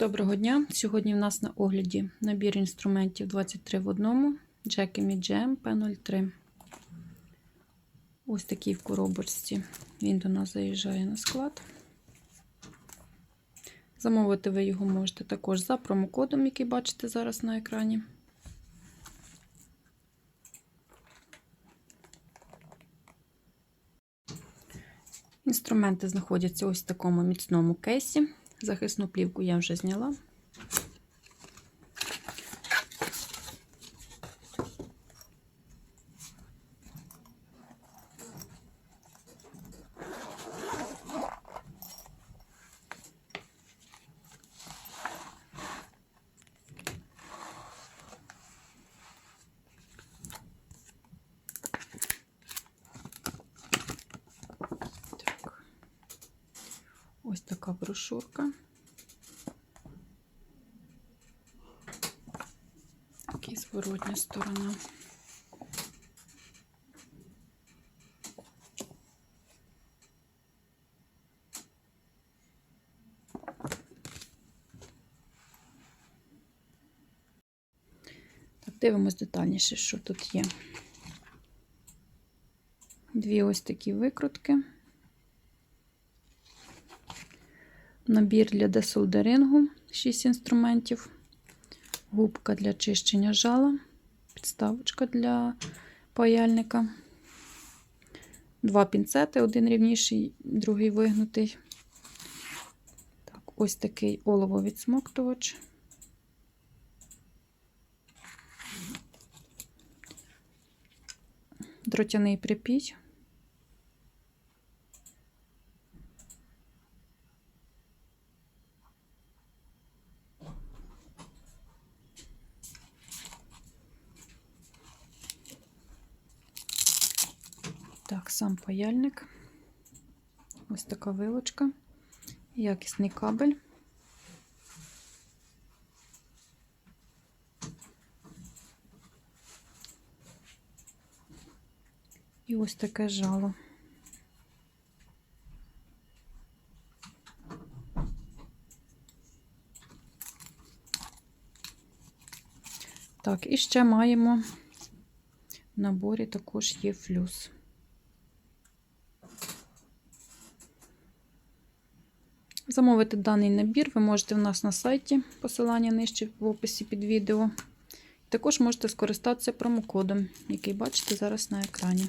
Доброго дня! Сьогодні в нас на огляді набір інструментів 23 в одному Jackie GM P03. Ось такий в коробочці. Він до нас заїжджає на склад. Замовити ви його можете також за промокодом, який бачите зараз на екрані. Інструменти знаходяться ось в такому міцному кейсі. Захисну плівку я вже зняла. Ось така брошурка. Такий зворотня сторона. Так, дивимось детальніше, що тут є. Дві ось такі викрутки. Набір для десолдерингу, 6 інструментів, губка для чищення жала, підставочка для паяльника, два пінцети, один рівніший, другий вигнутий. Так, Ось такий олово-відсмоктувач. Дротяний припій. Так, сам паяльник. Ось така вилочка, якісний кабель. І ось таке жало. Так, і ще маємо в наборі також є флюс. Замовити даний набір ви можете в нас на сайті, посилання нижче в описі під відео. Також можете скористатися промокодом, який бачите зараз на екрані.